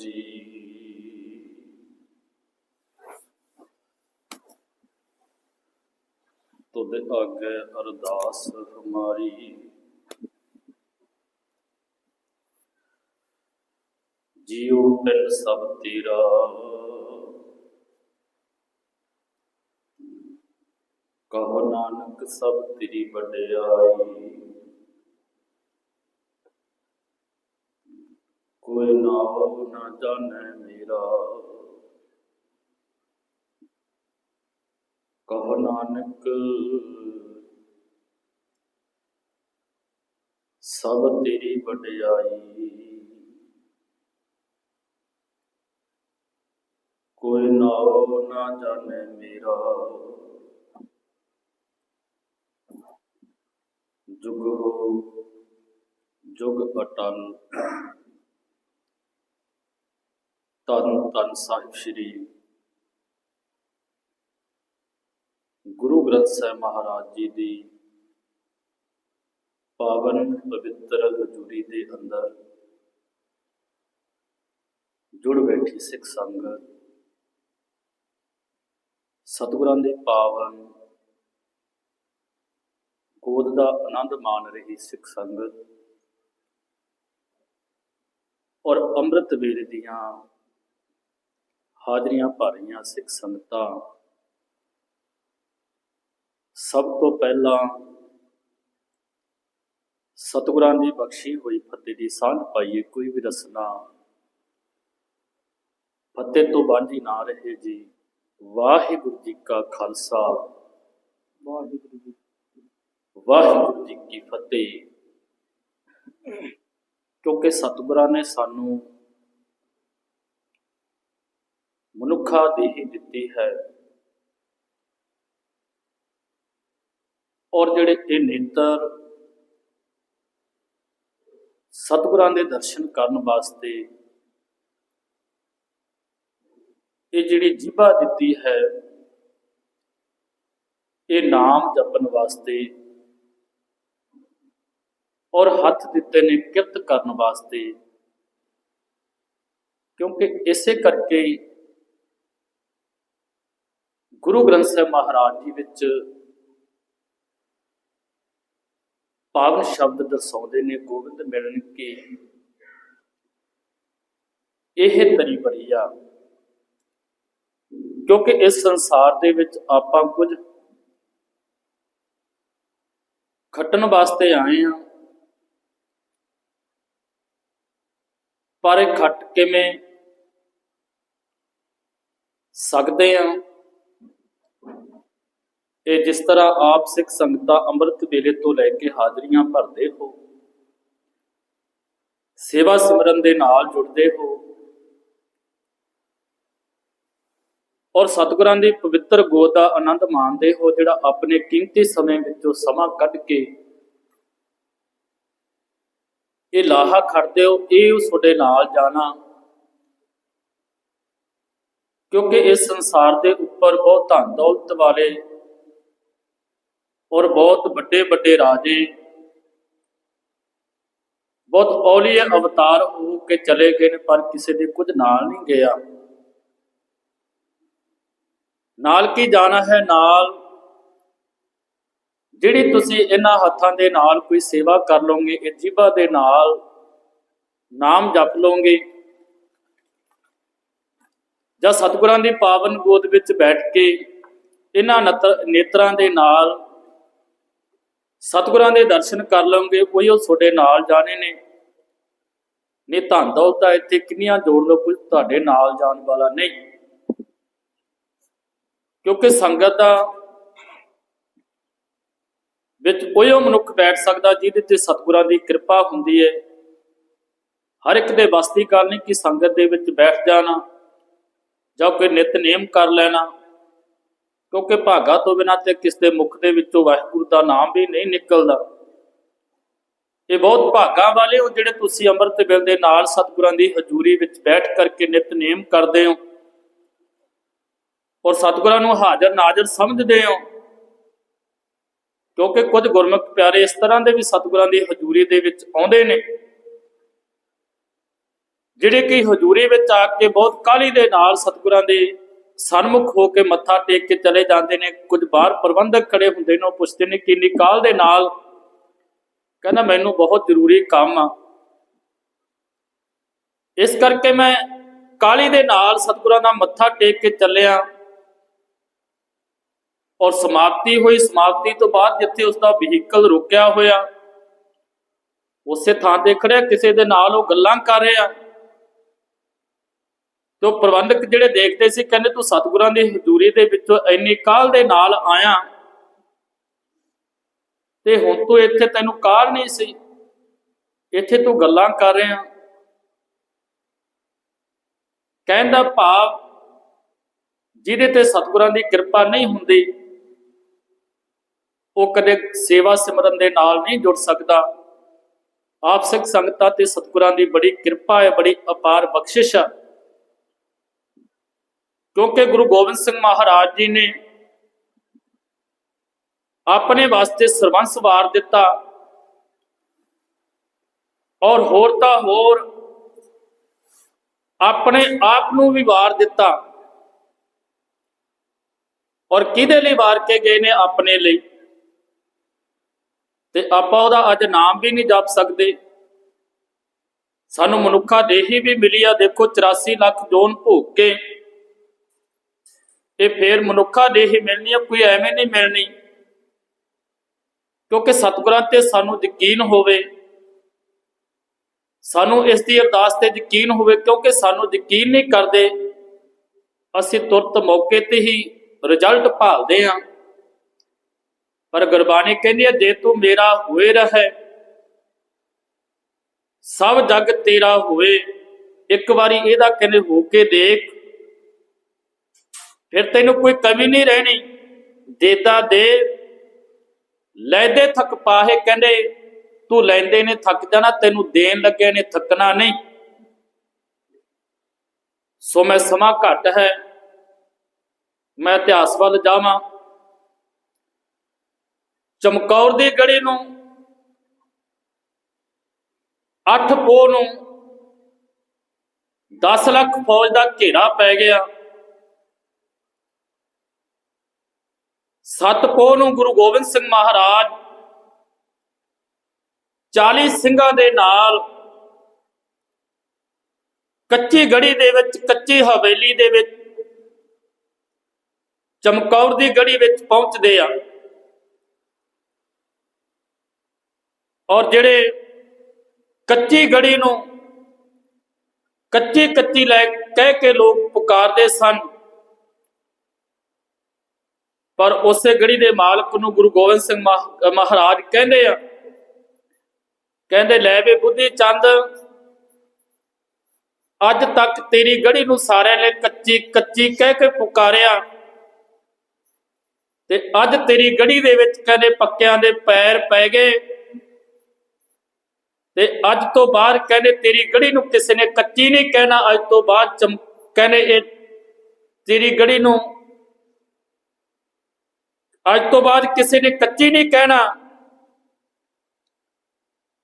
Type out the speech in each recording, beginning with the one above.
ਜੀ। ਤੁਧ ਆਗੇ ਅਰਦਾਸ ਹਮਾਰੀ। ਜੀਉ ਪਿੰਡ ਸਭ ਤੇਰਾ। ਕਹੋ ਨਾਨਕ ਸਭ ਤੇਰੀ ਵਡਿਆਈ। ਕੋਈ ਨਾਮ ਨਾ ਜਾਣੈ ਮੇਰਾ। ਕਹੋ ਨਾਨਕ, ਸਭ ਤੇਰੀ ਵਡਿਆਈ। ਕੋਈ ਨਾਮ ਨਾ ਜਾਣੈ ਮੇਰਾ। ਜੁਗ ਹੋ, ਜੁਗ ਅਟਲ। ਤਨ ਤਨ ਸਾਹਿਬ ਸ੍ਰੀ ਗੁਰੂ ਗ੍ਰੰਥ ਸਾਹਿਬ ਮਹਾਰਾਜ ਜੀ ਦੀ ਪਾਵਨ ਪਵਿੱਤਰ ਹਜ਼ੂਰੀ ਦੇ ਅੰਦਰ ਜੁੜ ਬੈਠੀ ਸਿੱਖ ਸੰਗਤ ਸਤਿਗੁਰਾਂ ਦੇ ਪਾਵਨ ਗੋਦ ਦਾ ਆਨੰਦ ਮਾਣ ਰਹੀ ਸਿੱਖ ਸੰਗਤ ਔਰ ਅੰਮ੍ਰਿਤ ਵੇਲੇ ਦੀਆਂ ਹਾਜ਼ਰੀਆਂ ਭਰ ਰਹੀਆਂ ਸਿੱਖ ਸੰਗਤਾਂ। ਸਭ ਤੋਂ ਪਹਿਲਾਂ ਸਤਿਗੁਰਾਂ ਦੀ ਬਖਸ਼ੀ ਹੋਈ ਫਤਿਹ ਦੀ ਸਾਂਝ ਪਾਈਏ ਕੋਈ ਵੀ ਰਸਨਾ ਫਤਿਹ ਤੋਂ ਬਾਂਝੀ ਨਾ ਰਹੇ ਜੀ। ਵਾਹਿਗੁਰੂ ਜੀ ਕਾ ਖਾਲਸਾ। ਵਾਹਿਗੁਰੂ ਜੀ ਵਾਹਿਗੁਰੂ ਜੀ ਕੀ ਫਤਿਹ। ਕਿਉਂਕਿ ਸਤਿਗੁਰਾਂ ਨੇ ਸਾਨੂੰ ਮਨੁੱਖਾ ਦੇਹ ਦਿੱਤੀ ਹੈ। ਔਰ ਜਿਹੜੇ ਇਹ ਨੇਤਰ ਸਤਿਗੁਰਾਂ ਦੇ ਦਰਸ਼ਨ ਕਰਨ ਵਾਸਤੇ ਇਹ ਜਿਹੜੀ ਜੀਭਾ ਦਿੱਤੀ ਹੈ, ਇਹ ਨਾਮ ਜਪਣ ਵਾਸਤੇ ਔਰ ਹੱਥ ਦਿੱਤੇ ਨੇ ਕਿਰਤ ਕਰਨ ਵਾਸਤੇ, ਕਿਉਂਕਿ ਇਸੇ ਕਰਕੇ ਗੁਰੂ ਗ੍ਰੰਥ ਸਾਹਿਬ ਮਹਾਰਾਜ ਜੀ ਵਿੱਚ ਪਾਵਨ ਸ਼ਬਦ ਦਰਸਾਉਂਦੇ ਨੇ, ਗੋਬਿੰਦ ਮਿਲਣ ਕੇ। ਇਹ ਤਰੀ ਬੜੀ ਆ। ਕਿਉਂਕਿ ਇਸ ਸੰਸਾਰ ਦੇ ਵਿੱਚ ਆਪਾਂ ਕੁਝ ਖੱਟਣ ਵਾਸਤੇ ਆਏ ਆ, ਪਰ ਇਹ ਖੱਟ ਕਿਵੇਂ ਸਕਦੇ ਆ? ਇਹ ਜਿਸ ਤਰ੍ਹਾਂ ਆਪ ਸਿੱਖ ਸੰਗਤਾਂ ਅੰਮ੍ਰਿਤ ਵੇਲੇ ਤੋਂ ਲੈ ਕੇ ਹਾਜ਼ਰੀਆਂ ਭਰਦੇ ਹੋ, ਸੇਵਾ ਸਿਮਰਨ ਦੇ ਨਾਲ ਜੁੜਦੇ ਹੋ ਔਰ ਸਤਿਗੁਰਾਂ ਦੀ ਪਵਿੱਤਰ ਗੋਦ ਦਾ ਆਨੰਦ ਮਾਣਦੇ ਹੋ, ਜਿਹੜਾ ਆਪਣੇ ਕੀਮਤੀ ਸਮੇਂ ਵਿੱਚੋਂ ਸਮਾਂ ਕੱਢ ਕੇ ਇਹ ਲਾਹਾ ਖੜਦੇ ਹੋ, ਇਹ ਤੁਹਾਡੇ ਨਾਲ ਜਾਣਾ। ਕਿਉਂਕਿ ਇਸ ਸੰਸਾਰ ਦੇ ਉੱਪਰ ਬਹੁਤ ਧਨ ਦੌਲਤ ਵਾਲੇ ਔਰ ਬਹੁਤ ਵੱਡੇ ਵੱਡੇ ਰਾਜੇ। ਬਹੁਤ ਔਲੀਏ ਅਵਤਾਰ ਹੋ ਕੇ ਚਲੇ ਗਏ ਨੇ, ਪਰ ਕਿਸੇ ਦੇ ਕੁਝ ਨਾਲ ਨਹੀਂ ਗਿਆ। ਨਾਲ ਕੀ ਜਾਣਾ ਹੈ? ਨਾਲ ਜਿਹੜੀ ਤੁਸੀਂ ਇਹਨਾਂ ਹੱਥਾਂ ਦੇ ਨਾਲ ਕੋਈ ਸੇਵਾ ਕਰ ਲਓਗੇ, ਇਹ ਜੀਭਾ ਦੇ ਨਾਲ ਨਾਮ ਜਪ ਲਓਗੇ ਜਾਂ ਸਤਿਗੁਰਾਂ ਦੀ ਪਾਵਨ ਗੋਦ ਵਿੱਚ ਬੈਠ ਕੇ ਇਹਨਾਂ ਨਤਰ- ਨੇਤਰਾਂ ਦੇ ਨਾਲ ਸਤਿਗੁਰਾਂ ਦੇ ਦਰਸ਼ਨ ਕਰ ਲਓਗੇ ਕੋਈ ਉਹ ਤੁਹਾਡੇ ਨਾਲ ਜਾਣੇ ਨੇ। ਨੇ ਧਨ ਦੌਲਤਾਂ ਇੱਥੇ ਕਿੰਨੀਆਂ ਜੋੜ ਲਓ ਕੁਝ ਤੁਹਾਡੇ ਨਾਲ ਜਾਣ ਵਾਲਾ ਨਹੀਂ। ਕਿਉਂਕਿ ਸੰਗਤ ਦਾ ਵਿੱਚ ਕੋਈ ਉਹ ਮਨੁੱਖ ਬੈਠ ਸਕਦਾ, ਜਿਹਦੇ ਤੇ ਸਤਿਗੁਰਾਂ ਦੀ ਕਿਰਪਾ ਹੁੰਦੀ ਹੈ ਹਰ ਇੱਕ ਦੇ ਵਸਤੀ ਗੱਲ ਨਹੀਂ ਕਿ ਸੰਗਤ ਦੇ ਵਿੱਚ ਬੈਠ ਜਾਣਾ ਜਾਂ ਕੋਈ ਨਿਤਨੇਮ ਕਰ ਲੈਣਾ। ਕਿਉਂਕਿ ਭਾਗਾ ਤੋਂ ਬਿਨਾਂ ਤੇ ਕਿਸ ਦੇ ਮੁਖ ਦੇ ਵਿੱਚੋਂ ਵਾਹਿਗੁਰੂ ਦਾ ਨਾਮ ਵੀ ਨਹੀਂ ਨਿਕਲਦਾ। ਇਹ ਬਹੁਤ ਭਾਗਾ ਵਾਲੇ ਹੋ ਜਿਹੜੇ ਤੁਸੀਂ ਅੰਮ੍ਰਿਤ ਵੇਲੇ ਦੇ ਨਾਲ ਸਤਿਗੁਰਾਂ ਦੀ ਹਜ਼ੂਰੀ ਵਿੱਚ ਬੈਠ ਕਰਕੇ ਨਿਤਨੇਮ ਕਰਦੇ ਹੋ। ਔਰ ਸਤਿਗੁਰਾਂ ਨੂੰ ਹਾਜ਼ਰ ਨਾਜ਼ਰ ਸਮਝਦੇ ਹੋ। ਕਿਉਂਕਿ ਕੁਝ ਗੁਰਮੁਖ ਪਿਆਰੇ ਇਸ ਤਰ੍ਹਾਂ ਦੇ ਵੀ ਸਤਿਗੁਰਾਂ ਦੀ ਹਜ਼ੂਰੀ ਦੇ ਵਿੱਚ ਆਉਂਦੇ ਨੇ, ਜਿਹੜੇ ਕਿ ਹਜ਼ੂਰੀ ਵਿੱਚ ਆ ਕੇ ਬਹੁਤ ਕਾਹਲੀ ਦੇ ਨਾਲ ਸਤਿਗੁਰਾਂ ਦੇ ਸਨਮੁਖ ਹੋ ਕੇ ਮੱਥਾ ਟੇਕ ਕੇ ਚਲੇ ਜਾਂਦੇ ਨੇ। ਕੁਝ ਬਾਹਰ ਪ੍ਰਬੰਧਕ ਖੜੇ ਹੁੰਦੇ ਨੇ, ਉਹ ਪੁੱਛਦੇ ਨੇ ਕਿ ਨਿਕਾਲ ਦੇ ਨਾਲ। ਕਹਿੰਦਾ, ਮੈਨੂੰ ਬਹੁਤ ਜ਼ਰੂਰੀ ਕੰਮ ਆ। ਇਸ ਕਰਕੇ ਮੈਂ ਕਾਲੀ ਦੇ ਨਾਲ ਸਤਿਗੁਰਾਂ ਦਾ ਮੱਥਾ ਟੇਕ ਕੇ ਚੱਲਿਆ। ਔਰ ਸਮਾਪਤੀ ਹੋਈ। ਸਮਾਪਤੀ ਤੋਂ ਬਾਅਦ ਜਿੱਥੇ ਉਸ ਦਾ ਵਹੀਕਲ ਰੁਕਿਆ ਹੋਇਆ, ਉਸੇ ਥਾਂ ਤੇ ਖੜਿਆ। ਕਿਸੇ ਦੇ ਨਾਲ ਉਹ ਗੱਲਾਂ ਕਰ ਰਿਹਾ। ਤੇ ਉਹ ਪ੍ਰਬੰਧਕ ਜਿਹੜੇ ਦੇਖਦੇ ਸੀ, ਕਹਿੰਦੇ ਤੂੰ ਸਤਿਗੁਰਾਂ ਦੀ ਹਜ਼ੂਰੀ ਦੇ ਵਿੱਚ ਇੰਨੀ ਕਾਲ ਦੇ ਨਾਲ ਆਇਆ ਤੇ ਹੁਣ ਤੂੰ ਇੱਥੇ ਤੈਨੂੰ ਕਾਲ ਨਹੀਂ ਸੀ, ਇੱਥੇ ਤੂੰ ਗੱਲਾਂ ਕਰ ਰਿਹਾ। ਕਹਿੰਦਾ ਭਾਵ ਜਿਹਦੇ ਤੇ ਸਤਿਗੁਰਾਂ ਦੀ ਕਿਰਪਾ ਨਹੀਂ ਹੁੰਦੀ, ਉਹ ਕਦੇ ਸੇਵਾ ਸਿਮਰਨ ਦੇ ਨਾਲ ਨਹੀਂ ਜੁੜ ਸਕਦਾ। ਆਪ ਸਿੱਖ ਸੰਗਤਾਂ ਤੇ ਸਤਿਗੁਰਾਂ ਦੀ ਬੜੀ ਕਿਰਪਾ ਹੈ, ਬੜੀ ਅਪਾਰ ਬਖਸ਼ਿਸ਼ ਹੈ ਕਿਉਂਕਿ ਗੁਰੂ ਗੋਬਿੰਦ ਸਿੰਘ ਮਹਾਰਾਜ ਜੀ ਨੇ ਆਪਣੇ ਵਾਸਤੇ ਸਰਬੰਸ ਵਾਰ ਦਿੱਤਾ ਔਰ ਹੋਰ ਤਾਂ ਹੋਰ ਆਪਣੇ ਆਪ ਨੂੰ ਵੀ ਵਾਰ ਦਿੱਤਾ ਔਰ ਕਿਹਦੇ ਲਈ ਵਾਰ ਕੇ ਗਏ ਨੇ? ਆਪਣੇ ਲਈ। ਤੇ ਆਪਾਂ ਉਹਦਾ ਅੱਜ ਨਾਮ ਵੀ ਨਹੀਂ ਜਪ ਸਕਦੇ। ਸਾਨੂੰ ਮਨੁੱਖਾ ਦੇਹੀ ਵੀ ਮਿਲੀ ਆ। ਦੇਖੋ 84 ਲੱਖ ਜੋਨ ਭੋਗ ਕੇ ਇਹ ਫੇਰ ਮਨੁੱਖਾ ਦੇਹੀ ਮਿਲਣੀ ਹੈ ਕੋਈ ਐਵੇਂ ਨਹੀਂ ਮਿਲਣੀ। ਕਿਉਂਕਿ ਸਤਿਗੁਰਾਂ ਤੇ ਸਾਨੂੰ ਯਕੀਨ ਹੋਵੇ, ਸਾਨੂੰ ਇਸ ਦੀ ਅਰਦਾਸ ਤੇ ਯਕੀਨ ਹੋਵੇ, ਕਿਉਂਕਿ ਸਾਨੂੰ ਯਕੀਨ ਨਹੀਂ ਕਰਦੇ, ਅਸੀਂ ਤੁਰਤ ਮੌਕੇ ਤੇ ਹੀ ਰਿਜ਼ਲਟ ਭਾਲਦੇ ਹਾਂ। ਪਰ ਗੁਰਬਾਣੀ ਕਹਿੰਦੀ ਹੈ ਜੇ ਤੂੰ ਮੇਰਾ ਹੋਏ ਰਹੇ, ਸਭ ਜਗ ਤੇਰਾ ਹੋਵੇ ਇੱਕ ਵਾਰੀ ਇਹਦਾ ਕਹਿੰਦੇ ਹੋ ਕੇ ਦੇਖ ਫਿਰ ਤੈਨੂੰ ਕੋਈ ਕਮੀ ਨਹੀਂ ਰਹਿਣੀ। ਦੇਤਾ ਦੇ, ਲੈਦੇ ਥੱਕ ਪਾਹੇ ਕਹਿੰਦੇ, ਤੂੰ ਲੈਂਦੇ ਨੇ ਥੱਕ ਜਾਣਾ, ਤੈਨੂੰ ਦੇਣ ਲੱਗੇ ਨੇ ਥੱਕਣਾ ਨਹੀਂ। ਸੋ ਮੈਂ ਸਮਾਂ ਘੱਟ ਹੈ, ਮੈਂ ਇਤਿਹਾਸ ਵੱਲ ਜਾਵਾਂ। ਚਮਕੌਰ ਦੀ ਗੜੀ ਨੂੰ, ਅੱਠ ਪੋ ਨੂੰ 10 ਲੱਖ ਫੌਜ ਦਾ ਘੇਰਾ ਪੈ ਗਿਆ। ਸੱਤ ਪੋ ਨੂੰ ਗੁਰੂ ਗੋਬਿੰਦ ਸਿੰਘ ਮਹਾਰਾਜ 40 ਸਿੰਘਾਂ ਦੇ ਨਾਲ ਕੱਚੀ ਗੜੀ ਦੇ ਵਿੱਚ, ਕੱਚੀ ਹਵੇਲੀ ਦੇ ਵਿੱਚ, ਚਮਕੌਰ ਦੀ ਗੜੀ ਵਿੱਚ ਪਹੁੰਚਦੇ ਆ। ਔਰ ਜਿਹੜੇ ਕੱਚੀ ਗੜੀ ਨੂੰ ਕੱਚੀ ਕੱਚੀ ਲੈ ਕਹਿ ਕੇ ਲੋਕ ਪੁਕਾਰਦੇ ਸਨ ਪਰ ਉਸੇ ਗੜੀ ਦੇ ਮਾਲਕ ਨੂੰ ਗੁਰੂ ਗੋਬਿੰਦ ਸਿੰਘ ਮਹਾ- ਮਹਾਰਾਜ ਕਹਿੰਦੇ ਆ, ਕਹਿੰਦੇ, ਲੈ ਵੇ ਬੁੱਧੀ ਚੰਦ, ਅੱਜ ਤੱਕ ਤੇਰੀ ਗੜੀ ਨੂੰ ਸਾਰਿਆਂ ਨੇ ਕੱਚੀ ਕੱਚੀ ਕਹਿ ਕੇ ਪੁਕਾਰਿਆ ਤੇ ਅੱਜ ਤੇਰੀ ਗੜੀ ਦੇ ਵਿੱਚ ਕਹਿੰਦੇ ਪੱਕਿਆਂ ਦੇ ਪੈਰ ਪੈ ਗਏ ਤੇ ਅੱਜ ਤੋਂ ਬਾਅਦ ਕਹਿੰਦੇ ਤੇਰੀ ਗੜੀ ਨੂੰ ਕਿਸੇ ਨੇ ਕੱਚੀ ਨਹੀਂ ਕਹਿਣਾ, ਅੱਜ ਤੋਂ ਬਾਅਦ ਚਮ, ਕਹਿੰਦੇ ਇਹ ਤੇਰੀ ਗੜੀ ਨੂੰ ਅੱਜ ਤੋਂ ਬਾਅਦ ਕਿਸੇ ਨੇ ਕੱਚੀ ਨਹੀਂ ਕਹਿਣਾ।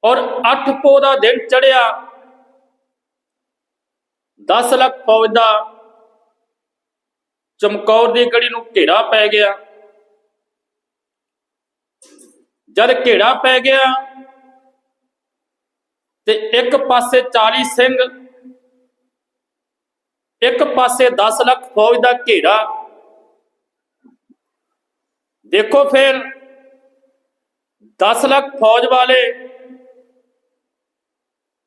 ਔਰ 8 ਪੋ ਦਾ ਦਿਨ ਚੜਿਆ 10 ਲੱਖ ਫੌਜ ਦਾ ਚਮਕੌਰ ਦੀ ਗੜੀ ਨੂੰ ਘੇਰਾ ਪੈ ਗਿਆ। ਜਦ ਘੇਰਾ ਪੈ ਗਿਆ ਤੇ ਇੱਕ ਪਾਸੇ 40 ਸਿੰਘ, ਇੱਕ ਪਾਸੇ 10 ਲੱਖ ਫੌਜ ਦਾ ਘੇਰਾ ਦੇਖੋ ਫਿਰ 10 ਲੱਖ ਫੌਜ ਵਾਲੇ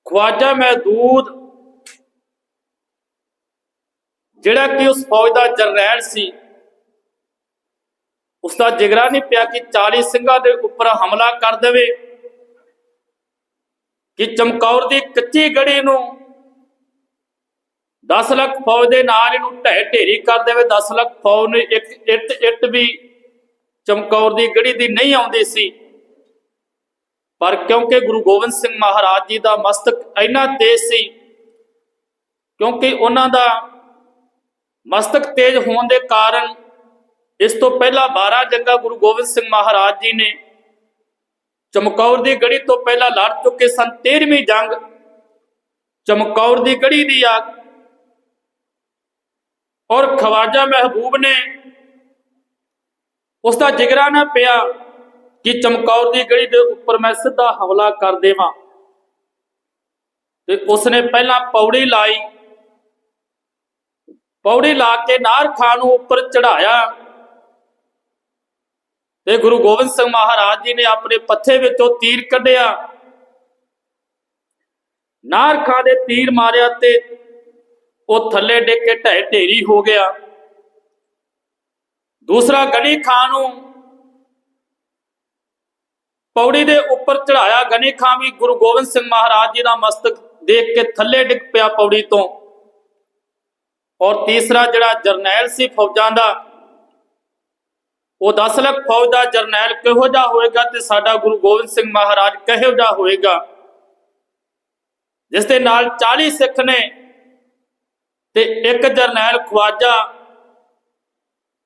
ਖਵਾਜਾ ਮਹਿਦੂਦ, ਜਿਹੜਾ ਕਿ ਉਸ ਫੌਜ ਦਾ ਜਰਨੈਲ ਸੀ ਉਸ ਦਾ ਜਿਗਰਾ ਨਹੀਂ ਪਿਆ ਕਿ 40 ਸਿੰਘਾਂ ਦੇ ਉੱਪਰ ਹਮਲਾ ਕਰ ਦੇਵੇ, ਕਿ ਚਮਕੌਰ ਦੀ ਕੱਚੀ ਗੜੀ ਨੂੰ 10 ਲੱਖ ਫੌਜ ਦੇ ਨਾਲ ਇਹਨੂੰ ਢਹਿ ਢੇਰੀ ਕਰ ਦੇਵੇ 10 ਲੱਖ ਫੌਜ ਨੇ ਇੱਕ ਇੱਟ ਇੱਟ ਵੀ ਚਮਕੌਰ ਦੀ ਗੜੀ ਦੀ ਨਹੀਂ ਆਉਂਦੀ ਸੀ। ਪਰ ਕਿਉਂਕਿ ਗੁਰੂ ਗੋਬਿੰਦ ਸਿੰਘ ਮਹਾਰਾਜ ਜੀ ਦਾ ਮਸਤਕ ਇੰਨਾ ਤੇਜ਼ ਸੀ, ਕਿਉਂਕਿ ਉਹਨਾਂ ਦਾ ਮਸਤਕ ਤੇਜ਼ ਹੋਣ ਦੇ ਕਾਰਨ ਇਸ ਤੋਂ ਪਹਿਲਾਂ 12 ਜੰਗਾਂ ਗੁਰੂ ਗੋਬਿੰਦ ਸਿੰਘ ਮਹਾਰਾਜ ਜੀ ਨੇ ਚਮਕੌਰ ਦੀ ਗੜੀ ਤੋਂ ਪਹਿਲਾਂ ਲੜ ਚੁੱਕੇ ਸਨ। 13ਵੀਂ ਜੰਗ ਚਮਕੌਰ ਦੀ ਗੜੀ ਦੀ ਆ। ਔਰ ਖਵਾਜਾ ਮਹਿਬੂਬ ਨੇ ਉਸ ਦਾ ਜਿਗਰਾ ਨਾ ਪਿਆ ਕਿ ਚਮਕੌਰ ਦੀ ਗੜੀ ਦੇ ਉੱਪਰ ਮੈਂ ਸਿੱਧਾ ਹਮਲਾ ਕਰ ਦੇਵਾਂ। ਤੇ ਉਸਨੇ ਪਹਿਲਾਂ ਪੌੜੀ ਲਾਈ। ਪੌੜੀ ਲਾ ਕੇ ਨਾਰ ਖਾਨ ਨੂੰ ਉੱਪਰ ਚੜਾਇਆ ਤੇ ਗੁਰੂ ਗੋਬਿੰਦ ਸਿੰਘ ਮਹਾਰਾਜ ਜੀ ਨੇ ਆਪਣੇ ਪੱਥੇ ਵਿੱਚੋਂ ਤੀਰ ਕੱਢਿਆ। ਨਾਰ ਖਾਂ ਦੇ ਤੀਰ ਮਾਰਿਆ ਤੇ ਉਹ ਥੱਲੇ ਡਿੱਗ ਕੇ ਢਹਿ ਢੇਰੀ ਹੋ ਗਿਆ। ਦੂਸਰਾ ਗਨੀ ਖਾਂ ਨੂੰ ਪੌੜੀ ਦੇ ਉੱਪਰ ਚੜਾਇਆ ਗਨੀ ਖਾਂ ਵੀ ਗੁਰੂ ਗੋਬਿੰਦ ਸਿੰਘ ਮਹਾਰਾਜ ਜੀ ਦਾ ਮਸਤਕ ਦੇਖ ਕੇ ਥੱਲੇ ਡਿੱਗ ਪਿਆ ਪੌੜੀ ਤੋਂ। ਔਰ ਤੀਸਰਾ ਜਿਹੜਾ ਜਰਨੈਲ ਸੀ ਫੌਜਾਂ ਦਾ, ਉਹ 10 ਲੱਖ ਫੌਜ ਦਾ ਜਰਨੈਲ ਕਿਹੋ ਜਿਹਾ ਹੋਏਗਾ ਤੇ ਸਾਡਾ ਗੁਰੂ ਗੋਬਿੰਦ ਸਿੰਘ ਮਹਾਰਾਜ ਕਿਹੋ ਜਿਹਾ ਹੋਏਗਾ? ਜਿਸ ਦੇ ਨਾਲ 40 ਸਿੱਖ ਨੇ ਤੇ ਇੱਕ ਜਰਨੈਲ ਖਵਾਜਾ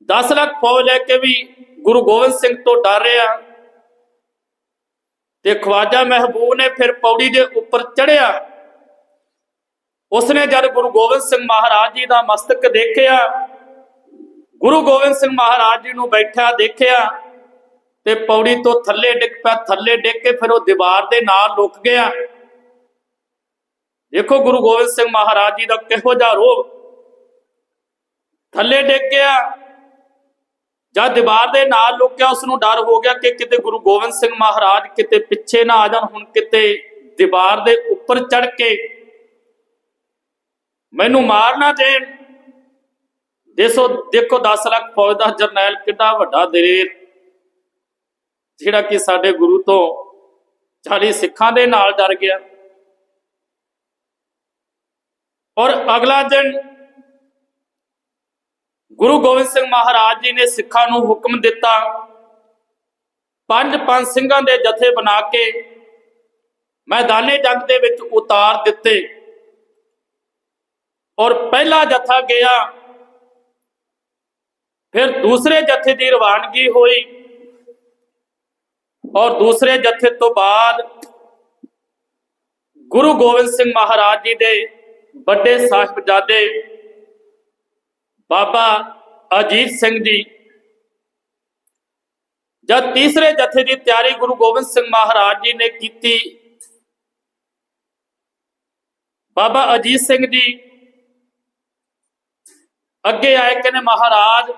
10 ਲੱਖ ਫੌਜ ਲੈ ਕੇ ਵੀ ਗੁਰੂ ਗੋਬਿੰਦ ਸਿੰਘ ਤੋਂ ਡਰ ਰਿਹਾ ਤੇ ਖਵਾਜਾ ਮਹਿਬੂਬ ਨੇ ਫਿਰ ਪੌੜੀ ਦੇ ਉੱਪਰ ਚੜਿਆ ਉਸਨੇ ਜਦ ਗੁਰੂ ਗੋਬਿੰਦ ਸਿੰਘ ਮਹਾਰਾਜ ਜੀ ਦਾ ਮਸਤਕ ਦੇਖਿਆ, ਗੁਰੂ ਗੋਬਿੰਦ ਸਿੰਘ ਮਹਾਰਾਜ ਜੀ ਨੂੰ ਬੈਠਾ ਦੇਖਿਆ ਤੇ ਪੌੜੀ ਤੋਂ ਥੱਲੇ ਡਿੱਗ ਪਿਆ, ਥੱਲੇ ਡਿੱਗ ਕੇ ਫਿਰ ਉਹ ਦੀਵਾਰ ਦੇ ਨਾਲ ਲੁਕ ਗਿਆ। ਦੇਖੋ ਗੁਰੂ ਗੋਬਿੰਦ ਸਿੰਘ ਮਹਾਰਾਜ ਜੀ ਦਾ ਕਿਹੋ ਜਿਹਾ ਰੋਹ। ਥੱਲੇ ਡਿੱਗ ਗਿਆ ਜਦ ਦੀਵਾਰ ਦੇ ਨਾਲ ਲੁਕਿਆ ਉਸ ਨੂੰ ਡਰ ਹੋ ਗਿਆ ਕਿ ਕਿਤੇ ਗੁਰੂ ਗੋਬਿੰਦ ਸਿੰਘ ਮਹਾਰਾਜ ਕਿਤੇ ਪਿੱਛੇ ਨਾ ਆ ਜਾਣ, ਹੁਣ ਕਿਤੇ ਦੀਵਾਰ ਦੇ ਉੱਪਰ ਚੜ ਕੇ ਮੈਨੂੰ ਮਾਰ ਨਾ ਦੇਣ। ਦੇਸੋ ਦੇਖੋ 10 ਲੱਖ ਫੌਜ ਦਾ ਜਰਨੈਲ ਕਿੱਡਾ ਵੱਡਾ ਦਲੇਰ ਜਿਹੜਾ ਕਿ ਸਾਡੇ ਗੁਰੂ ਤੋਂ 40 ਸਿੱਖਾਂ ਦੇ ਨਾਲ ਡਰ ਗਿਆ। ਔਰ ਅਗਲਾ ਦਿਨ ਗੁਰੂ ਗੋਬਿੰਦ ਸਿੰਘ ਮਹਾਰਾਜ ਜੀ ਨੇ ਸਿੱਖਾਂ ਨੂੰ ਹੁਕਮ ਦਿੱਤਾ, ਪੰਜ ਪੰਜ ਸਿੰਘਾਂ ਦੇ ਜਥੇ ਬਣਾ ਕੇ ਮੈਦਾਨੇ ਜੰਗ ਦੇ ਵਿੱਚ ਉਤਾਰ ਦਿੱਤੇ। ਔਰ ਪਹਿਲਾ ਜਥਾ ਗਿਆ। ਫਿਰ ਦੂਸਰੇ ਜਥੇ ਦੀ ਰਵਾਨਗੀ ਹੋਈ। ਔਰ ਦੂਸਰੇ ਜਥੇ ਤੋਂ ਬਾਅਦ ਗੁਰੂ ਗੋਬਿੰਦ ਸਿੰਘ ਮਹਾਰਾਜ ਜੀ ਦੇ ਵੱਡੇ ਸਾਹਿਬਜ਼ਾਦੇ ਬਾਬਾ ਅਜੀਤ ਸਿੰਘ ਜੀ। ਜਦ ਤੀਸਰੇ ਜਥੇ ਦੀ ਤਿਆਰੀ ਗੁਰੂ ਗੋਬਿੰਦ ਸਿੰਘ ਮਹਾਰਾਜ ਜੀ ਨੇ ਕੀਤੀ, ਬਾਬਾ ਅਜੀਤ ਸਿੰਘ ਜੀ ਅੱਗੇ ਆਏ ਕਹਿੰਦੇ, ਮਹਾਰਾਜ,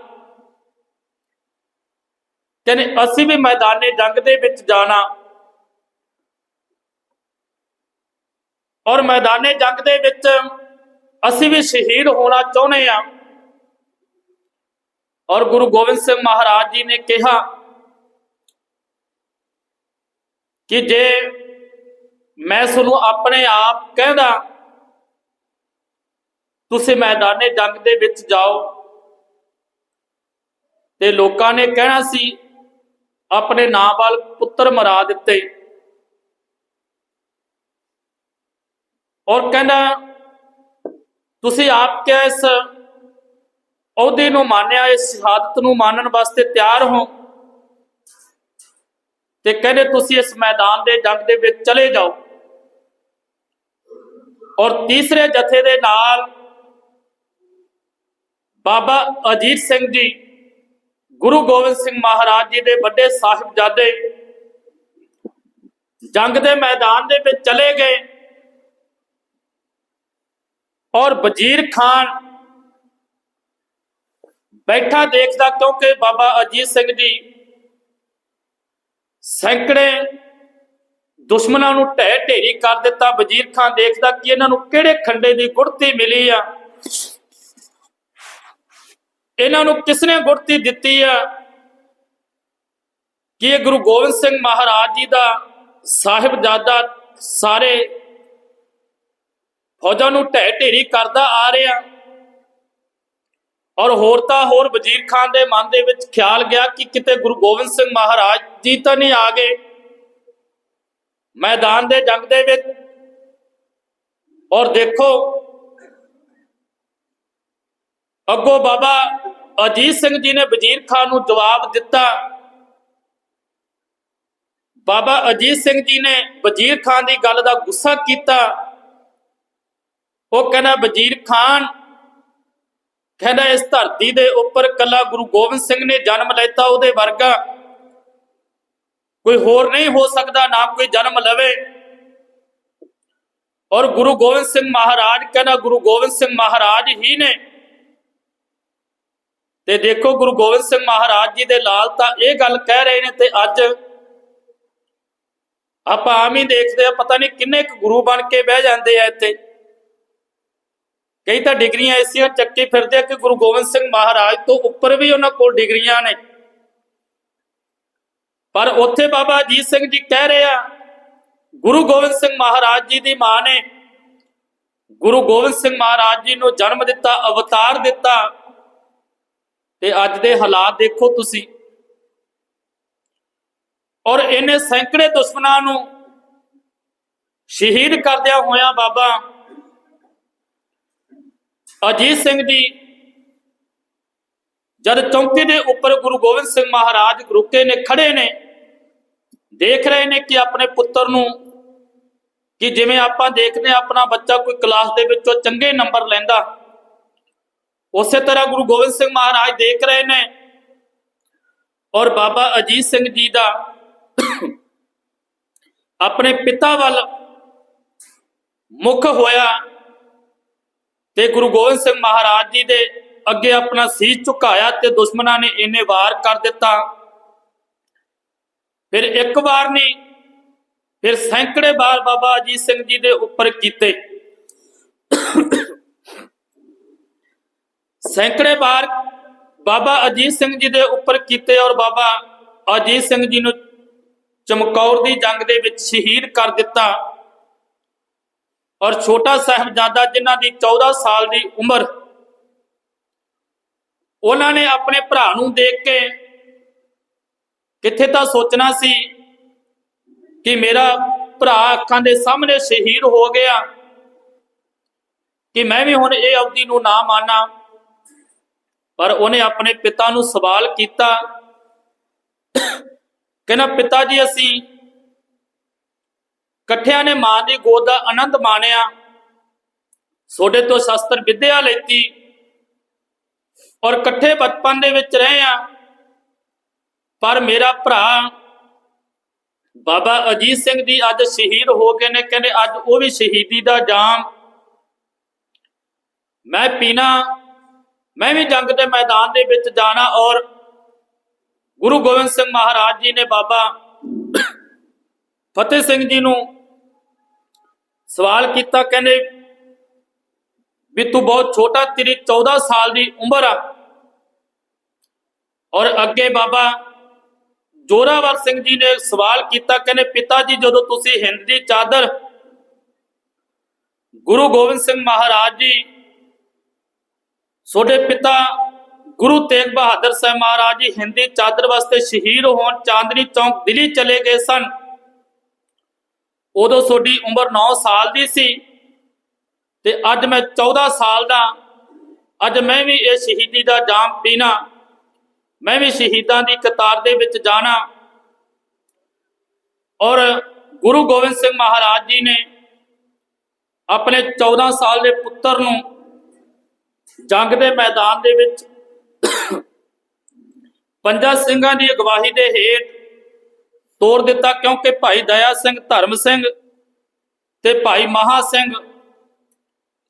ਕਹਿੰਦੇ ਅਸੀਂ ਵੀ ਮੈਦਾਨੇ ਜੰਗ ਦੇ ਵਿੱਚ ਜਾਣਾ ਔਰ ਮੈਦਾਨੇ ਜੰਗ ਦੇ ਵਿੱਚ ਅਸੀਂ ਵੀ ਸ਼ਹੀਦ ਹੋਣਾ ਚਾਹੁੰਦੇ ਆ ਔਰ ਗੁਰੂ ਗੋਬਿੰਦ ਸਿੰਘ ਮਹਾਰਾਜ ਜੀ ਨੇ ਕਿਹਾ ਕਿ ਜੇ ਮੈਂ ਤੁਹਾਨੂੰ ਆਪਣੇ ਆਪ ਕਹਿੰਦਾ, ਤੁਸੀਂ ਮੈਦਾਨੇ ਜੰਗ ਦੇ ਵਿੱਚ ਜਾਓ। ਤੇ ਲੋਕਾਂ ਨੇ ਕਹਿਣਾ ਸੀ, ਆਪਣੇ ਨਾਂ ਵਾਲ ਪੁੱਤਰ ਮਰਾ ਦਿੱਤੇ। ਔਰ ਕਹਿੰਦਾ, ਤੁਸੀਂ ਆਪ ਕਿਆ ਇਸ ਅਹੁਦੇ ਨੂੰ ਮੰਨਿਆ, ਇਸ ਸ਼ਹਾਦਤ ਨੂੰ ਮੰਨਣ ਵਾਸਤੇ ਤਿਆਰ ਹੋ। ਤੇ ਕਹਿੰਦੇ, ਤੁਸੀਂ ਇਸ ਮੈਦਾਨ ਦੇ ਜੰਗ ਦੇ ਵਿੱਚ ਚਲੇ ਜਾਓ। ਔਰ ਤੀਸਰੇ ਜਥੇ ਦੇ ਨਾਲ ਬਾਬਾ ਅਜੀਤ ਸਿੰਘ ਜੀ, ਗੁਰੂ ਗੋਬਿੰਦ ਸਿੰਘ ਮਹਾਰਾਜ ਜੀ ਦੇ ਵੱਡੇ ਸਾਹਿਬਜ਼ਾਦੇ ਜੰਗ ਦੇ ਮੈਦਾਨ ਦੇ ਵਿੱਚ ਚਲੇ ਗਏ। ਔਰ ਵਜ਼ੀਰ ਖਾਨ ਬੈਠਾ ਦੇਖਦਾ ਕਿਉਂਕਿ ਬਾਬਾ ਅਜੀਤ ਸਿੰਘ ਜੀ ਸੈਂਕੜੇ ਦੁਸ਼ਮਣਾਂ ਨੂੰ ਢਹਿ ਢੇਰੀ ਕਰ ਦਿੱਤਾ, ਵਜ਼ੀਰ ਖਾਨ ਦੇਖਦਾ ਕਿ ਇਹਨਾਂ ਨੂੰ ਕਿਹੜੇ ਖੰਡੇ ਦੀ ਗੁੜਤੀ ਮਿਲੀ ਆ? ਇਹਨਾਂ ਨੂੰ ਕਿਸਨੇ ਗੁੜਤੀ ਦਿੱਤੀ ਆ? ਕਿ ਇਹ ਗੁਰੂ ਗੋਬਿੰਦ ਸਿੰਘ ਮਹਾਰਾਜ ਜੀ ਦਾ ਸਾਹਿਬਜ਼ਾਦਾ ਸਾਰੇ ਫੌਜਾਂ ਨੂੰ ਢਹਿ ਢੇਰੀ ਕਰਦਾ ਆ ਰਿਹਾ? ਔਰ ਹੋਰ ਤਾਂ ਹੋਰ ਵਜ਼ੀਰ ਖਾਨ ਦੇ ਮਨ ਦੇ ਵਿੱਚ ਖਿਆਲ ਗਿਆ ਕਿ ਕਿਤੇ ਗੁਰੂ ਗੋਬਿੰਦ ਸਿੰਘ ਮਹਾਰਾਜ ਜੀ ਤਾਂ ਨਹੀਂ ਆ ਗਏ। ਮੈਦਾਨ ਦੇ ਜੰਗ ਦੇ ਵਿੱਚ। ਔਰ ਦੇਖੋ, ਅੱਗੋਂ ਬਾਬਾ ਅਜੀਤ ਸਿੰਘ ਜੀ ਨੇ ਵਜ਼ੀਰ ਖਾਨ ਨੂੰ ਜਵਾਬ ਦਿੱਤਾ। ਬਾਬਾ ਅਜੀਤ ਸਿੰਘ ਜੀ ਨੇ ਵਜ਼ੀਰ ਖਾਨ ਦੀ ਗੱਲ ਦਾ ਗੁੱਸਾ ਕੀਤਾ। ਉਹ ਕਹਿੰਦਾ, ਵਜ਼ੀਰ ਖਾਨ ਕਹਿੰਦਾ ਇਸ ਧਰਤੀ ਦੇ ਉੱਪਰ ਕੱਲਾ ਗੁਰੂ ਗੋਬਿੰਦ ਸਿੰਘ ਨੇ ਜਨਮ ਲੈਤਾ, ਉਹਦੇ ਵਰਗਾ ਕੋਈ ਹੋਰ ਨਹੀਂ ਹੋ ਸਕਦਾ, ਨਾ ਕੋਈ ਜਨਮ ਲਵੇ। ਔਰ ਗੁਰੂ ਗੋਬਿੰਦ ਸਿੰਘ ਮਹਾਰਾਜ ਕਹਿੰਦਾ, ਗੁਰੂ ਗੋਬਿੰਦ ਸਿੰਘ ਮਹਾਰਾਜ ਹੀ ਨੇ। ਤੇ ਦੇਖੋ ਗੁਰੂ ਗੋਬਿੰਦ ਸਿੰਘ ਮਹਾਰਾਜ ਜੀ ਦੇ ਲਾਲ ਤਾਂ ਇਹ ਗੱਲ ਕਹਿ ਰਹੇ ਨੇ ਤੇ ਅੱਜ ਆਪਾਂ ਆਮ ਹੀ ਦੇਖਦੇ ਆ ਪਤਾ ਨਹੀਂ ਕਿੰਨੇ ਕੁ ਗੁਰੂ ਬਣ ਕੇ ਬਹਿ ਜਾਂਦੇ ਆ ਇੱਥੇ। ਕਈ ਤਾਂ ਡਿਗਰੀਆਂ ਐਸੀਆਂ ਚੱਕੀ ਫਿਰਦੇ ਆ ਕਿ ਗੁਰੂ ਗੋਬਿੰਦ ਸਿੰਘ ਮਹਾਰਾਜ ਤੋਂ ਉੱਪਰ ਵੀ ਉਹਨਾਂ ਕੋਲ ਡਿਗਰੀਆਂ ਨੇ। ਪਰ ਉੱਥੇ ਬਾਬਾ ਅਜੀਤ ਸਿੰਘ ਜੀ ਕਹਿ ਰਹੇ ਆ, ਗੁਰੂ ਗੋਬਿੰਦ ਸਿੰਘ ਮਹਾਰਾਜ ਜੀ ਦੀ ਮਾਂ ਨੇ, ਗੁਰੂ ਗੋਬਿੰਦ ਸਿੰਘ ਮਹਾਰਾਜ ਜੀ ਨੂੰ ਜਨਮ ਦਿੱਤਾ, ਅਵਤਾਰ ਦਿੱਤਾ। ਤੇ ਅੱਜ ਦੇ ਹਾਲਾਤ ਦੇਖੋ ਤੁਸੀਂ। ਔਰ ਇਹਨੇ ਸੈਂਕੜੇ ਦੁਸ਼ਮਣਾਂ ਨੂੰ ਸ਼ਹੀਦ ਕਰਦਿਆਂ ਹੋਇਆ ਬਾਬਾ ਅਜੀਤ ਸਿੰਘ ਜੀ, ਜਦ ਚੌਂਕੀ ਦੇ ਉੱਪਰ ਗੁਰੂ ਗੋਬਿੰਦ ਸਿੰਘ ਮਹਾਰਾਜ ਰੁਕੇ ਨੇ, ਖੜੇ ਨੇ, ਦੇਖ ਰਹੇ ਨੇ ਕਿ ਆਪਣੇ ਪੁੱਤਰ ਨੂੰ ਕਿ ਜਿਵੇਂ ਆਪਾਂ ਦੇਖਦੇ ਹਾਂ ਆਪਣਾ ਬੱਚਾ ਕੋਈ ਕਲਾਸ ਦੇ ਵਿੱਚੋਂ ਚੰਗੇ ਨੰਬਰ ਲੈਂਦਾ, ਉਸੇ ਤਰ੍ਹਾਂ ਗੁਰੂ ਗੋਬਿੰਦ ਸਿੰਘ ਮਹਾਰਾਜ ਦੇਖ ਰਹੇ ਨੇ ਔਰ ਬਾਬਾ ਅਜੀਤ ਸਿੰਘ ਜੀ ਦਾ ਆਪਣੇ ਪਿਤਾ ਵੱਲ ਮੁਖ ਹੋਇਆ। ਤੇ ਗੁਰੂ ਗੋਬਿੰਦ ਸਿੰਘ ਮਹਾਰਾਜ ਜੀ ਦੇ ਅੱਗੇ ਆਪਣਾ ਸੀਸ ਝੁਕਾਇਆ ਤੇ ਦੁਸ਼ਮਣਾਂ ਨੇ ਇੰਨੇ ਵਾਰ ਕਰ ਦਿੱਤਾ। ਫਿਰ ਇੱਕ ਵਾਰ ਨਹੀਂ, ਫਿਰ ਸੈਂਕੜੇ ਵਾਰ ਬਾਬਾ ਅਜੀਤ ਸਿੰਘ ਜੀ ਦੇ ਉੱਪਰ ਕੀਤੇ। ਸੈਂਕੜੇ ਵਾਰ ਬਾਬਾ ਅਜੀਤ ਸਿੰਘ ਜੀ ਦੇ ਉੱਪਰ ਕੀਤੇ ਔਰ ਬਾਬਾ ਅਜੀਤ ਸਿੰਘ ਜੀ ਨੂੰ ਚਮਕੌਰ ਦੀ ਜੰਗ ਦੇ ਵਿੱਚ ਸ਼ਹੀਦ ਕਰ ਦਿੱਤਾ। ਔਰ ਛੋਟਾ ਸਾਹਿਬਜ਼ਾਦਾ ਜਿਨ੍ਹਾਂ ਦੀ 14 ਸਾਲ ਦੀ ਉਮਰ, ਉਹਨਾਂ ਨੇ ਆਪਣੇ ਭਰਾ ਨੂੰ ਦੇਖ ਕੇ ਕਿੱਥੇ ਤਾਂ ਸੋਚਣਾ ਸੀ ਕਿ ਮੇਰਾ ਭਰਾ ਅੱਖਾਂ ਦੇ ਸਾਹਮਣੇ ਸ਼ਹੀਦ ਹੋ ਗਿਆ, ਕਿ ਮੈਂ ਵੀ ਹੁਣ ਇਹ ਅਵਧੀ ਨੂੰ ਨਾ ਮਾਨਾਂ। ਪਰ ਉਹਨੇ ਆਪਣੇ ਪਿਤਾ ਨੂੰ ਸਵਾਲ ਕੀਤਾ ਕਹਿੰਦਾ ਪਿਤਾ ਜੀ, ਅਸੀਂ ਇਕੱਠਿਆਂ ਨੇ ਮਾਂ ਦੀ ਗੋਦ ਦਾ ਆਨੰਦ ਮਾਣਿਆ। ਤੁਹਾਡੇ ਤੋਂ ਸ਼ਸਤਰ ਵਿਦਿਆ ਲੈਤੀ ਔਰ ਇਕੱਠੇ ਬਚਪਨ ਦੇ ਵਿੱਚ ਰਹੇ ਆ ਪਰ ਮੇਰਾ ਭਰਾ ਬਾਬਾ ਅਜੀਤ ਸਿੰਘ ਜੀ ਅੱਜ ਸ਼ਹੀਦ ਹੋ ਗਏ ਨੇ। ਕਹਿੰਦੇ ਅੱਜ ਉਹ ਵੀ ਸ਼ਹੀਦੀ ਦਾ ਜਾਮ। ਮੈਂ ਪੀਣਾ, ਮੈਂ ਵੀ ਜੰਗ ਦੇ ਮੈਦਾਨ ਦੇ ਵਿੱਚ ਜਾਣਾ ਔਰ ਗੁਰੂ ਗੋਬਿੰਦ ਸਿੰਘ ਮਹਾਰਾਜ ਜੀ ਨੇ ਬਾਬਾ ਫਤਿਹ ਸਿੰਘ ਜੀ ਨੂੰ ਸਵਾਲ ਕੀਤਾ, ਕਹਿੰਦੇ ਵੀ ਤੂੰ ਬਹੁਤ ਛੋਟਾ, ਤੇਰੀ 14 ਸਾਲ ਦੀ ਉਮਰ ਆ। ਔਰ ਅੱਗੇ ਬਾਬਾ ਜੋਰਾਵਰ ਸਿੰਘ ਜੀ ਨੇ ਸਵਾਲ ਕੀਤਾ, ਕਹਿੰਦੇ ਪਿਤਾ ਜੀ, ਜਦੋਂ ਤੁਸੀਂ ਹਿੰਦ ਦੀ ਚਾਦਰ ਗੁਰੂ ਗੋਬਿੰਦ ਸਿੰਘ ਮਹਾਰਾਜ ਜੀ, ਤੁਹਾਡੇ ਪਿਤਾ ਗੁਰੂ ਤੇਗ ਬਹਾਦਰ ਸਾਹਿਬ ਮਹਾਰਾਜ ਜੀ ਹਿੰਦੀ ਚਾਦਰ ਵਾਸਤੇ ਸ਼ਹੀਦ ਹੋਣ ਚਾਂਦਨੀ ਚੌਂਕ ਦਿੱਲੀ ਚਲੇ ਗਏ ਸਨ। ਉਦੋਂ ਤੁਹਾਡੀ ਉਮਰ 9 ਸਾਲ ਦੀ ਸੀ ਤੇ ਅੱਜ ਮੈਂ 14 ਸਾਲ ਦਾ। ਅੱਜ ਮੈਂ ਵੀ ਇਹ ਸ਼ਹੀਦੀ ਦਾ ਜਾਮ ਪੀਣਾ। ਮੈਂ ਵੀ ਸ਼ਹੀਦਾਂ ਦੀ ਕਤਾਰ ਦੇ ਵਿੱਚ ਜਾਣਾ। ਔਰ ਗੁਰੂ ਗੋਬਿੰਦ ਸਿੰਘ ਮਹਾਰਾਜ ਜੀ ਨੇ ਆਪਣੇ 14 ਸਾਲ ਦੇ ਪੁੱਤਰ ਨੂੰ ਜੰਗ ਦੇ ਮੈਦਾਨ ਦੇ ਵਿੱਚ ਪੰਜਾਂ ਸਿੰਘਾਂ ਦੀ ਅਗਵਾਈ ਦੇ ਹੇਠ ਤੋੜ ਦਿੱਤਾ ਕਿਉਂਕਿ ਭਾਈ ਦਇਆ ਸਿੰਘ, ਧਰਮ ਸਿੰਘ ਤੇ ਭਾਈ ਮਹਾ ਸਿੰਘ।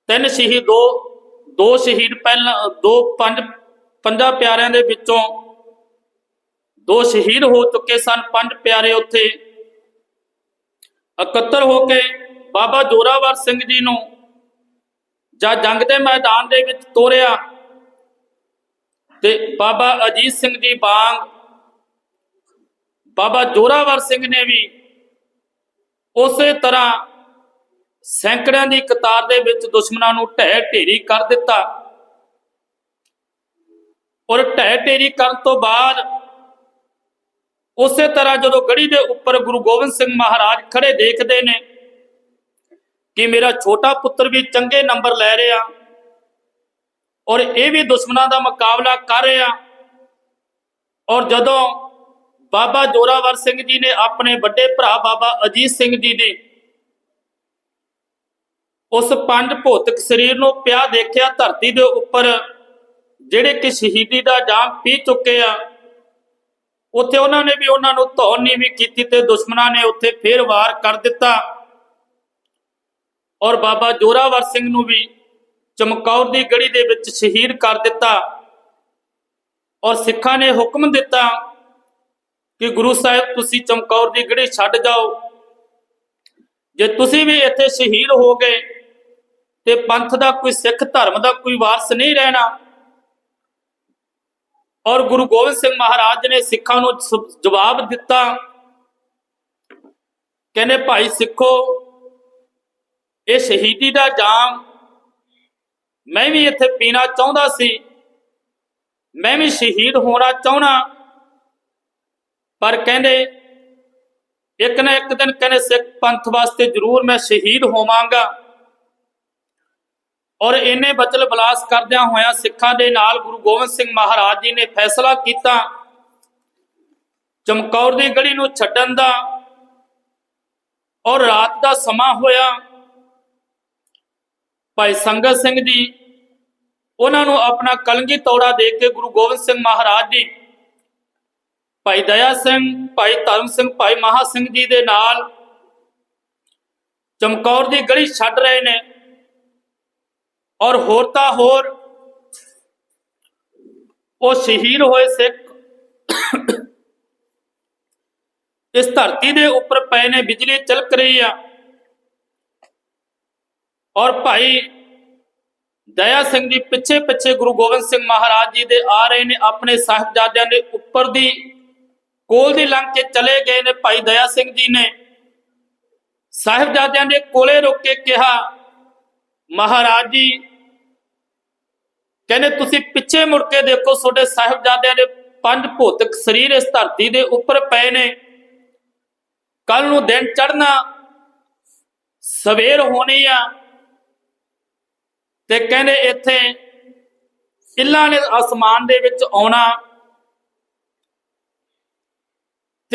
ਤਿੰਨ ਸ਼ਹੀਦ, ਦੋ ਦੋ ਸ਼ਹੀਦ ਪਹਿਲਾਂ, ਦੋ ਪੰਜ, ਪੰਜਾਂ ਪਿਆਰਿਆਂ ਦੇ ਵਿੱਚੋਂ ਦੋ ਸ਼ਹੀਦ ਹੋ ਚੁੱਕੇ ਸਨ, ਪੰਜ ਪਿਆਰੇ ਉੱਥੇ ਇਕੱਤਰ ਹੋ ਕੇ ਬਾਬਾ ਜੋਰਾਵਰ ਸਿੰਘ ਜੀ ਨੂੰ ਜਾਂ ਜੰਗ ਦੇ ਮੈਦਾਨ ਦੇ ਵਿੱਚ ਤੋਰਿਆ ਤੇ ਬਾਬਾ ਅਜੀਤ ਸਿੰਘ ਜੀ ਬਾਗ ਬਾਬਾ ਜੋਰਾਵਰ ਸਿੰਘ ਨੇ ਵੀ ਉਸੇ ਤਰ੍ਹਾਂ ਸੈਂਕੜਿਆਂ ਦੀ ਕਤਾਰ ਦੇ ਵਿੱਚ ਦੁਸ਼ਮਣਾਂ ਨੂੰ ਢਹਿ ਢੇਰੀ ਕਰ ਦਿੱਤਾ। ਔਰ ਢਹਿ ਢੇਰੀ ਕਰਨ ਤੋਂ ਬਾਅਦ ਉਸੇ ਤਰ੍ਹਾਂ ਜਦੋਂ ਗੜੀ ਦੇ ਉੱਪਰ ਗੁਰੂ ਗੋਬਿੰਦ ਸਿੰਘ ਮਹਾਰਾਜ ਖੜੇ ਦੇਖਦੇ ਨੇ ਕਿ ਮੇਰਾ ਛੋਟਾ ਪੁੱਤਰ ਵੀ ਚੰਗੇ ਨੰਬਰ ਲੈ ਰਿਹਾ ਔਰ ਇਹ ਵੀ ਦੁਸ਼ਮਣਾਂ ਦਾ ਮੁਕਾਬਲਾ ਕਰ ਰਿਹਾ ਔਰ ਜਦੋਂ ਬਾਬਾ ਜੋਰਾਵਰ ਸਿੰਘ ਜੀ ਨੇ ਆਪਣੇ ਵੱਡੇ ਭਰਾ ਬਾਬਾ ਅਜੀਤ ਸਿੰਘ ਜੀ ਦੀ ਉਸ ਪੰਜ ਭੌਤਿਕ ਸਰੀਰ ਨੂੰ ਪਿਆ ਦੇਖਿਆ, ਧਰਤੀ ਦੇ ਉੱਪਰ ਜਿਹੜੇ ਕਿ ਸ਼ਹੀਦੀ ਦਾ ਜਾਮ ਪੀ ਚੁੱਕੇ ਆ, ਉੱਥੇ ਉਹਨਾਂ ਨੇ ਵੀ ਉਹਨਾਂ ਨੂੰ ਧੌਣ ਨਹੀਂ ਵੀ ਕੀਤੀ ਤੇ ਦੁਸ਼ਮਣਾਂ ਨੇ ਉੱਥੇ ਫੇਰ ਵਾਰ ਕਰ ਦਿੱਤਾ। ਔਰ ਬਾਬਾ ਜੋਰਾਵਰ ਸਿੰਘ ਨੂੰ ਵੀ ਚਮਕੌਰ ਦੀ ਗੜੀ ਦੇ ਵਿੱਚ ਸ਼ਹੀਦ ਕਰ ਦਿੱਤਾ। ਔਰ ਸਿੱਖਾਂ ਨੇ ਹੁਕਮ ਦਿੱਤਾ ਕਿ ਗੁਰੂ ਸਾਹਿਬ ਤੁਸੀਂ ਚਮਕੌਰ ਦੀ ਗੜੀ ਛੱਡ ਜਾਓ। ਜੇ ਤੁਸੀਂ ਵੀ ਇੱਥੇ ਸ਼ਹੀਦ ਹੋ ਗਏ ਤੇ ਪੰਥ ਦਾ ਕੋਈ ਸਿੱਖ ਧਰਮ ਦਾ ਕੋਈ ਵਾਰਸ ਨਹੀਂ ਰਹਿਣਾ ਔਰ ਗੁਰੂ ਗੋਬਿੰਦ ਸਿੰਘ ਮਹਾਰਾਜ ਨੇ ਸਿੱਖਾਂ ਨੂੰ ਸ- ਜਵਾਬ ਦਿੱਤਾ, ਕਹਿੰਦੇ ਭਾਈ ਸਿੱਖੋ, ਇਹ ਸ਼ਹੀਦੀ ਦਾ ਜਾਮ, ਮੈਂ ਵੀ ਇੱਥੇ ਪੀਣਾ ਚਾਹੁੰਦਾ ਸੀ, ਮੈਂ ਵੀ ਸ਼ਹੀਦ ਹੋਣਾ ਚਾਹਣਾ ਪਰ ਕਹਿੰਦੇ, ਇੱਕ ਨਾ ਇੱਕ ਦਿਨ ਕਹਿੰਦੇ ਸਿੱਖ ਪੰਥ ਵਾਸਤੇ ਜ਼ਰੂਰ ਮੈਂ ਸ਼ਹੀਦ ਹੋਵਾਂਗਾ। ਔਰ ਇਹਨੇ ਬਚਲ ਬਲਾਸ ਕਰਦਿਆਂ ਹੋਇਆਂ ਸਿੱਖਾਂ ਦੇ ਨਾਲ ਗੁਰੂ ਗੋਬਿੰਦ ਸਿੰਘ ਮਹਾਰਾਜ ਜੀ ਨੇ ਫੈਸਲਾ ਕੀਤਾ, ਚਮਕੌਰ ਦੀ ਗੜੀ ਨੂੰ ਛੱਡਣ ਦਾ। ਔਰ ਰਾਤ ਦਾ ਸਮਾਂ ਹੋਇਆ, ਭਾਈ ਸੰਗਤ ਸਿੰਘ ਜੀ, ਉਹਨਾਂ ਨੂੰ ਆਪਣਾ ਕਲਗੀ ਤੋੜਾ ਦੇ ਕੇ ਗੁਰੂ ਗੋਬਿੰਦ ਸਿੰਘ ਮਹਾਰਾਜ ਜੀ ਭਾਈ ਦਇਆ ਸਿੰਘ, ਭਾਈ ਧਰਮ ਸਿੰਘ, ਭਾਈ ਮਹਾ ਸਿੰਘ ਜੀ ਦੇ ਨਾਲ ਚਮਕੌਰ ਦੀ ਗਲੀ ਛੱਡ ਰਹੇ ਨੇ। ਔਰ ਹੋਰ ਤਾਂ ਹੋਰ ਉਹ ਸ਼ਹੀਦ ਹੋਏ ਸਿੱਖ ਇਸ ਧਰਤੀ ਦੇ ਉੱਪਰ ਪਏ ਨੇ, ਬਿਜਲੀ ਚਲਕ ਰਹੀ ਆ। ਔਰ ਭਾਈ ਦਇਆ ਸਿੰਘ ਜੀ ਪਿੱਛੇ ਪਿੱਛੇ ਗੁਰੂ ਗੋਬਿੰਦ ਸਿੰਘ ਮਹਾਰਾਜ ਜੀ ਦੇ ਆ ਰਹੇ ਨੇ, ਆਪਣੇ ਸਾਹਿਬਜ਼ਾਦਿਆਂ ਦੇ ਉੱਪਰ ਦੀ ਕੋਲ ਦੀ ਲੰਘ ਕੇ ਚਲੇ ਗਏ ਨੇ ਭਾਈ ਦਇਆ ਸਿੰਘ ਜੀ ਨੇ। ਸਾਹਿਬਜ਼ਾਦਿਆਂ ਦੇ ਕੋਲੇ ਰੁਕ ਕੇ ਕਿਹਾ, ਮਹਾਰਾਜ ਜੀ, ਕਹਿੰਦੇ ਤੁਸੀਂ ਪਿੱਛੇ ਮੁੜ ਕੇ ਦੇਖੋ ਤੁਹਾਡੇ ਸਾਹਿਬਜ਼ਾਦਿਆਂ ਦੇ ਪੰਜ ਭੌਤਿਕ ਸਰੀਰ ਇਸ ਧਰਤੀ ਦੇ ਉੱਪਰ ਪਏ ਨੇ। ਕੱਲ ਨੂੰ ਦਿਨ ਚੜ੍ਹਨਾ, ਸਵੇਰ ਹੋਣੀ ਆ। ਤੇ ਕਹਿੰਦੇ ਇੱਥੇ ਇੱਲਾਂ ਨੇ ਅਸਮਾਨ ਦੇ ਵਿੱਚ ਆਉਣਾ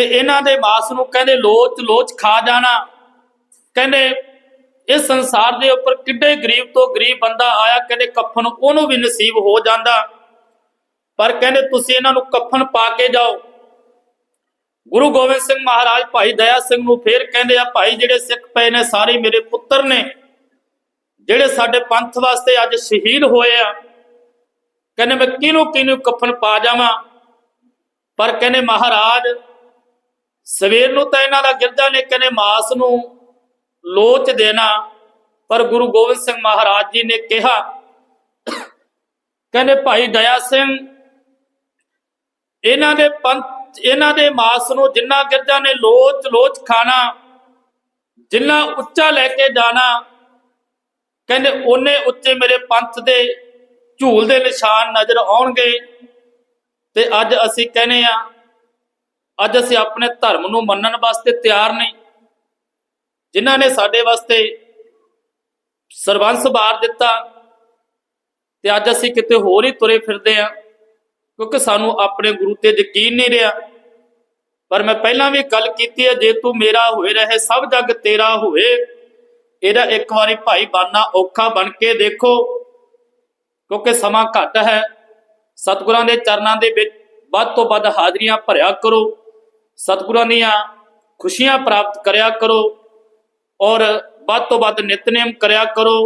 ਤੇ ਇਹਨਾਂ ਦੇ ਮਾਸ ਨੂੰ ਕਹਿੰਦੇ ਲੋਚ ਲੋਚ ਖਾ ਜਾਣਾ। ਕਹਿੰਦੇ ਇਸ ਸੰਸਾਰ ਦੇ ਉੱਪਰ ਕਿੱਡੇ ਗਰੀਬ ਤੋਂ ਗਰੀਬ ਬੰਦਾ ਆਇਆ, ਕਹਿੰਦੇ ਕਫਨ ਉਹਨੂੰ ਵੀ ਨਸੀਬ ਹੋ ਜਾਂਦਾ। ਪਰ ਕਹਿੰਦੇ ਤੁਸੀਂ ਇਹਨਾਂ ਨੂੰ ਕਫਨ ਪਾ ਕੇ ਜਾਓ। ਗੁਰੂ ਗੋਬਿੰਦ ਸਿੰਘ ਮਹਾਰਾਜ ਭਾਈ ਦਇਆ ਸਿੰਘ ਨੂੰ ਫੇਰ ਕਹਿੰਦੇ ਆ, ਭਾਈ ਜਿਹੜੇ ਸਿੱਖ ਪਏ ਨੇ ਸਾਰੇ ਮੇਰੇ ਪੁੱਤਰ ਨੇ, ਜਿਹੜੇ ਸਾਡੇ ਪੰਥ ਵਾਸਤੇ ਅੱਜ ਸ਼ਹੀਦ ਹੋਏ ਆ, ਕਹਿੰਦੇ ਮੈਂ ਕਿਹਨੂੰ ਕਿਹਨੂੰ ਕਫਨ ਪਾ ਜਾਵਾਂ? ਪਰ ਕਹਿੰਦੇ ਮਹਾਰਾਜ ਸਵੇਰ ਨੂੰ ਤਾਂ ਇਹਨਾਂ ਦਾ ਗਿਰਜਾ ਨੇ ਕਹਿੰਦੇ ਮਾਸ ਨੂੰ ਲੋਚ ਦੇਣਾ, ਪਰ ਗੁਰੂ ਗੋਬਿੰਦ ਸਿੰਘ ਮਹਾਰਾਜ ਜੀ ਨੇ ਕਿਹਾ, ਕਹਿੰਦੇ ਭਾਈ ਦਇਆ ਸਿੰਘ, ਇਹਨਾਂ ਦੇ ਪੰਥ, ਇਹਨਾਂ ਦੇ ਮਾਸ ਨੂੰ ਜਿੰਨਾ ਗਿਰਜਾ ਨੇ ਲੋਚ ਲੋਚ ਖਾਣਾ, ਜਿੰਨਾ ਉੱਚਾ ਲੈ ਕੇ ਜਾਣਾ, ਕਹਿੰਦੇ ਉਹਨੇ ਉੱਚੇ ਮੇਰੇ ਪੰਥ ਦੇ ਝੂਲ ਦੇ ਨਿਸ਼ਾਨ ਨਜ਼ਰ ਆਉਣਗੇ, ਤੇ ਅੱਜ ਅਸੀਂ ਕਹਿੰਦੇ ਆ ਅੱਜ ਅਸੀਂ ਆਪਣੇ ਧਰਮ ਨੂੰ ਮੰਨਣ ਵਾਸਤੇ ਤਿਆਰ ਨਹੀਂ। ਜਿਨ੍ਹਾਂ ਨੇ ਸਾਡੇ ਵਾਸਤੇ ਸਰਬੰਸ ਬਾਰ ਦਿੱਤਾ ਤੇ ਅੱਜ ਅਸੀਂ ਕਿਤੇ ਹੋਰ ਹੀ ਤੁਰੇ ਫਿਰਦੇ ਆ ਕਿਉਂਕਿ ਸਾਨੂੰ ਆਪਣੇ ਗੁਰੂ ਤੇ ਯਕੀਨ ਨਹੀਂ ਰਿਹਾ। ਪਰ ਮੈਂ ਪਹਿਲਾਂ ਵੀ ਗੱਲ ਕੀਤੀ ਹੈ, ਜੇ ਤੂੰ ਮੇਰਾ ਹੋਏ ਰਹੇ, ਸਭ ਜੱਗ ਤੇਰਾ ਹੋਵੇ ਇਹਦਾ ਇੱਕ ਵਾਰੀ ਭਾਈ ਬਾਨਾ ਔਖਾ ਬਣ ਕੇ ਦੇਖੋ, ਕਿਉਂਕਿ ਸਮਾਂ ਘੱਟ ਹੈ। ਸਤਿਗੁਰਾਂ ਦੇ ਚਰਨਾਂ ਦੇ ਵਿੱਚ ਵੱਧ ਤੋਂ ਵੱਧ ਹਾਜ਼ਰੀਆਂ ਭਰਿਆ ਕਰੋ। ਸਤਿਗੁਰਾਂ ਦੀਆਂ ਖੁਸ਼ੀਆਂ ਪ੍ਰਾਪਤ ਕਰਿਆ ਕਰੋ ਔਰ ਵੱਧ ਤੋਂ ਵੱਧ ਨਿਤਨੇਮ ਕਰਿਆ ਕਰੋ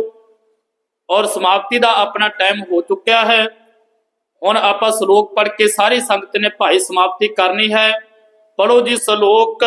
ਔਰ ਸਮਾਪਤੀ ਦਾ ਆਪਣਾ ਟਾਈਮ ਹੋ ਚੁੱਕਿਆ ਹੈ। ਹੁਣ ਆਪਾਂ ਸ਼ਲੋਕ ਪੜ੍ਹ ਕੇ ਸਾਰੀ ਸੰਗਤ ਨੇ ਭਾਈ ਸਮਾਪਤੀ ਕਰਨੀ ਹੈ। ਪੜੋ ਜੀ ਸ਼ਲੋਕ।